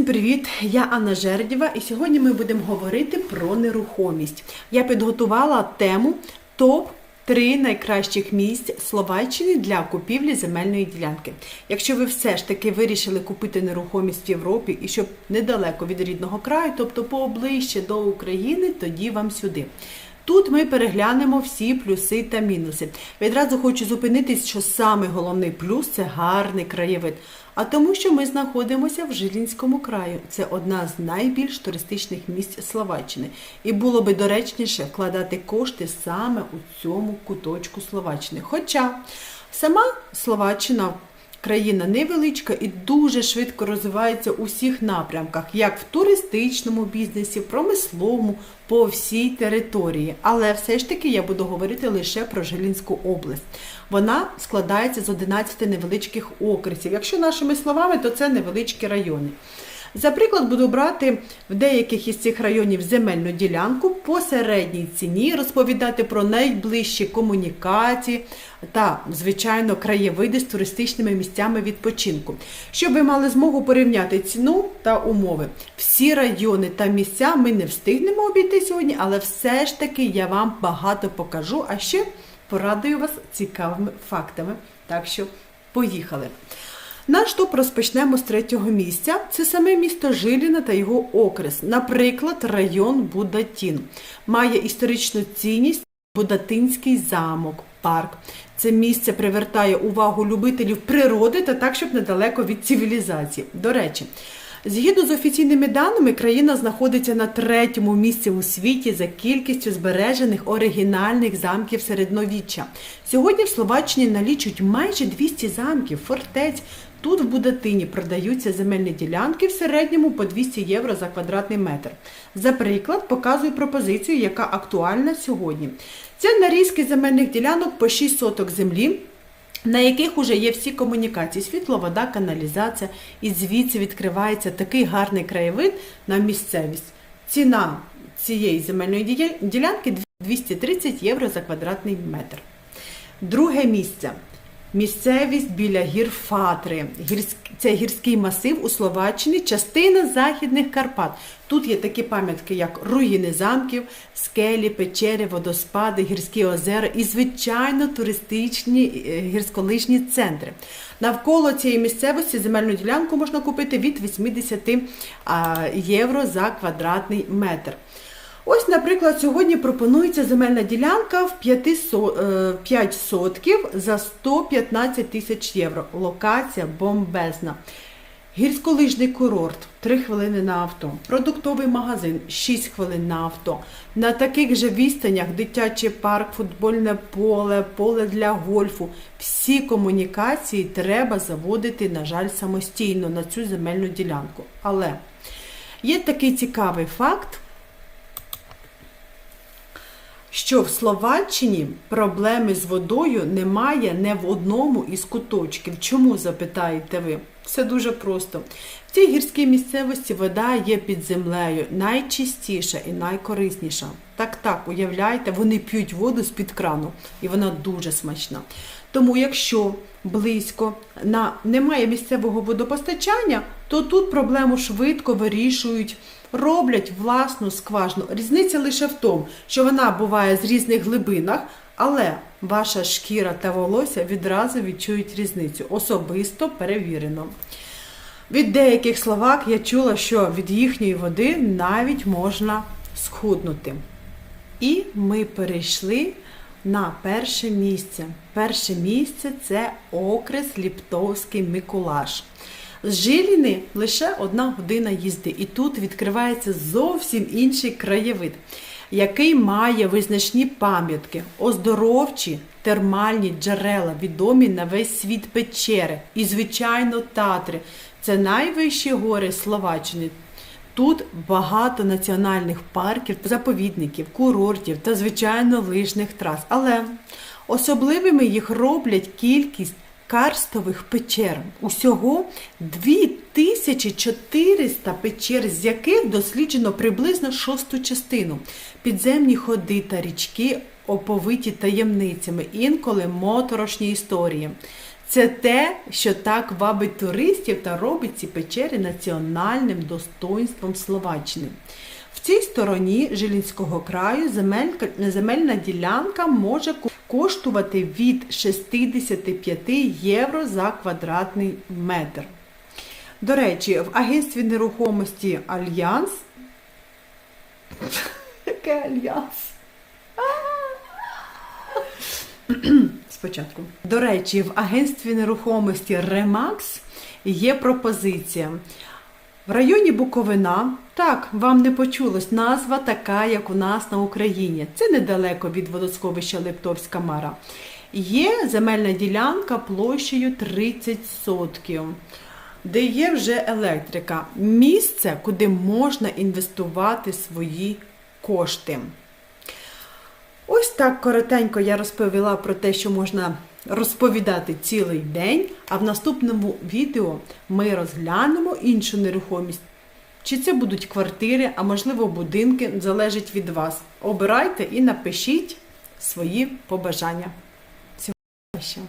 Всім привіт! Я Анна Жердєва, і сьогодні ми будемо говорити про нерухомість. Я підготувала тему топ. Три найкращих місць Словаччини для купівлі земельної ділянки. Якщо ви все ж таки вирішили купити нерухомість в Європі і щоб недалеко від рідного краю, тобто поближче до України, тоді вам сюди. Тут ми переглянемо всі плюси та мінуси. Відразу хочу зупинитись, що саме головний плюс це гарний краєвид. А тому, що ми знаходимося в Жилінському краю. Це одна з найбільш туристичних місць Словаччини. І було би доречніше вкладати кошти саме у цьому куточку Словаччини. Хоча сама Словаччина Країна невеличка і дуже швидко розвивається у всіх напрямках, як в туристичному бізнесі, промисловому, по всій території. Але все ж таки я буду говорити лише про Жилінську область. Вона складається з 11 невеличких окресів. Якщо нашими словами, то це невеличкі райони. За приклад буду брати в деяких із цих районів земельну ділянку по середній ціні, розповідати про найближчі комунікації та, звичайно, краєвиди з туристичними місцями відпочинку, щоб ви мали змогу порівняти ціну та умови. Всі райони та місця ми не встигнемо обійти сьогодні, але все ж таки я вам багато покажу, а ще порадую вас цікавими фактами. Так що поїхали! Наш топ розпочнемо з третього місця. Це саме місто Жиліна та його окрес. Наприклад, район Будатін. Має історичну цінність Будатинський замок, парк. Це місце привертає увагу любителів природи та так, щоб недалеко від цивілізації. До речі, Згідно з офіційними даними, країна знаходиться на третьому місці у світі за кількістю збережених оригінальних замків середньовіччя. Сьогодні в Словаччині налічують майже 200 замків, фортець. Тут в Будатині продаються земельні ділянки в середньому по 200 євро за квадратний метр. За приклад, показую пропозицію, яка актуальна сьогодні. Це нарізки земельних ділянок по 6 соток землі на яких вже є всі комунікації, світло, вода, каналізація, і звідси відкривається такий гарний краєвид на місцевість. Ціна цієї земельної ділянки 230 євро за квадратний метр. Друге місце. Місцевість біля гір Фатри. Це гірський масив у Словаччині, частина Західних Карпат. Тут є такі пам'ятки, як руїни замків, скелі, печери, водоспади, гірські озера і, звичайно, туристичні е, гірськолижні центри. Навколо цієї місцевості земельну ділянку можна купити від 80 євро за квадратний метр. Ось, наприклад, сьогодні пропонується земельна ділянка в 5 е, сотків за 115 тисяч євро. Локація бомбезна. Гірськолижний курорт 3 хвилини на авто, продуктовий магазин 6 хвилин на авто. На таких же відстанях дитячий парк, футбольне поле, поле для гольфу. Всі комунікації треба заводити, на жаль, самостійно на цю земельну ділянку. Але є такий цікавий факт що в Словаччині проблеми з водою немає не в одному із куточків. Чому запитаєте ви? Все дуже просто. В цій гірській місцевості вода є під землею найчистіша і найкорисніша. Так, так, уявляєте, вони п'ють воду з-під крану, і вона дуже смачна. Тому, якщо близько на немає місцевого водопостачання, то тут проблему швидко вирішують роблять власну скважину. Різниця лише в тому, що вона буває з різних глибинах, але ваша шкіра та волосся відразу відчують різницю. Особисто перевірено. Від деяких словак я чула, що від їхньої води навіть можна схуднути. І ми перейшли на перше місце. Перше місце це окрес Ліптовський Миколаш. З Жиліни лише одна година їзди, і тут відкривається зовсім інший краєвид, який має визначні пам'ятки, оздоровчі термальні джерела, відомі на весь світ печери і, звичайно, татри. Це найвищі гори Словаччини. Тут багато національних парків, заповідників, курортів та, звичайно, лижних трас. Але особливими їх роблять кількість карстових печер. Усього 2400 печер, з яких досліджено приблизно шосту частину. Підземні ходи та річки оповиті таємницями, інколи моторошні історії. Це те, що так вабить туристів та робить ці печери національним достоинством Словаччини. В цій стороні Жилінського краю земелька, земельна ділянка може ко- коштувати від 65 євро за квадратний метр. До речі, в агентстві нерухомості Альянс. Яке Альянс? Спочатку. До речі, в агентстві нерухомості Ремакс є пропозиція. В районі Буковина, так, вам не почулось, назва така, як у нас на Україні. Це недалеко від водосховища Лептовська Мара. Є земельна ділянка площею 30 сотків, де є вже електрика. Місце, куди можна інвестувати свої кошти. Ось так коротенько я розповіла про те, що можна розповідати цілий день, а в наступному відео ми розглянемо іншу нерухомість. Чи це будуть квартири, а можливо будинки, залежить від вас. Обирайте і напишіть свої побажання. Всього.